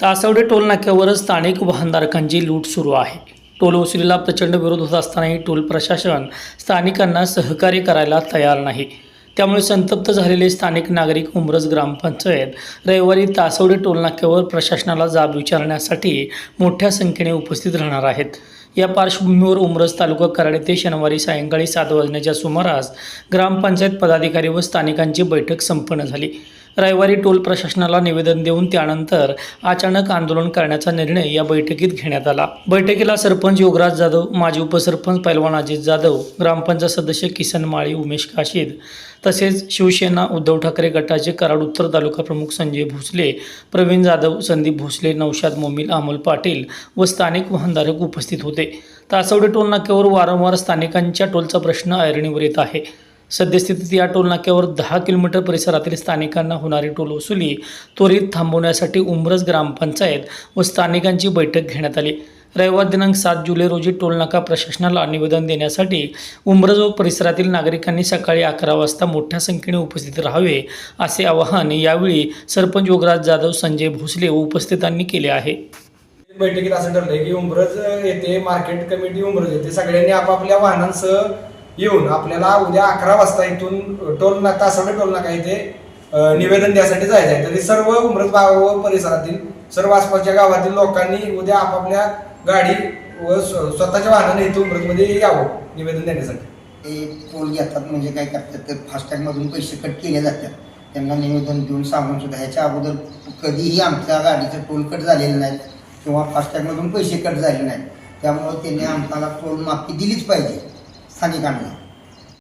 तासवडे टोलनाक्यावरच स्थानिक वाहनधारकांची लूट सुरू आहे. टोल वसुलीला प्रचंड विरोध होत असतानाही टोल प्रशासन स्थानिकांना सहकार्य करायला तयार नाही. त्यामुळे संतप्त झालेले स्थानिक नागरिक उमरज ग्रामपंचायत रविवारी तासवडे टोलनाक्यावर प्रशासनाला जाब विचारण्यासाठी मोठ्या संख्येने उपस्थित राहणार आहेत. या पार्श्वभूमीवर उमरज तालुका कराड येथे शनिवारी सायंकाळी सात वाजण्याच्या सुमारास ग्रामपंचायत पदाधिकारी व स्थानिकांची बैठक संपन्न झाली. रविवारी टोल प्रशासनाला निवेदन देऊन त्यानंतर अचानक आंदोलन करण्याचा निर्णय या बैठकीत घेण्यात आला. बैठकीला सरपंच योगराज जाधव माजी उपसरपंच पैलवान अजित जाधव ग्रामपंचायत सदस्य किसन माळी उमेश काशीद तसेच शिवसेना उद्धव ठाकरे गटाचे कराड उत्तर तालुका प्रमुख संजय भोसले प्रवीण जाधव संदीप भोसले नौशाद मोमील अमोल पाटील व स्थानिक वाहनधारक उपस्थित होते. तासवडे टोल नाक्यावर वारंवार स्थानिकांच्या टोलचा प्रश्न ऐरणीवर येत आहे. सद्यस्थितीत या टोल नाक्यावर दहा किलोमीटर परिसरातील स्थानिकांना होणारी टोल वसुली त्वरित थांबवण्यासाठी उमरस ग्रामपंचायत व स्थानिकांची बैठक घेण्यात आली. रविवार दिनांक सात जुलै रोजी टोलनाका प्रशासनाला निवेदन देण्यासाठी उमरज व परिसरातील नागरिकांनी सकाळी अकरा वाजता मोठ्या संख्येने उपस्थित राहावे असे आवाहन यावेळी सरपंच योगराज जाधव संजय भोसले व उपस्थितांनी केले आहे. बैठकीत असं ठरलंय की उमरज येथे मार्केट कमिटी उमरज येथे सगळ्यांनी आपापल्या वाहनांसह येऊन आपल्याला उद्या अकरा वाजता इथून टोल ना तासवडे टोल नाका इथे निवेदन द्यासाठी जायचं आहे तरी सर्व उमरत गाव व परिसरातील सर्व आसपासच्या गावातील लोकांनी उद्या आपापल्या गाडी व स्व- स्वतःच्या वाहनाने इथे उमरजमध्ये यावं निवेदन देण्यासाठी. ते टोल घेतात म्हणजे काय करतात तर फास्टॅगमधून पैसे कट केले जातात. त्यांना निवेदन देऊन सांगून सुद्धा ह्याच्या अगोदर कधीही आमच्या गाडीचं टोल कट झालेलं नाही किंवा फास्टॅगमधून पैसे कट झाले नाहीत. त्यामुळं त्यांनी आम्हाला टोल माफी दिलीच पाहिजे. 他你干这个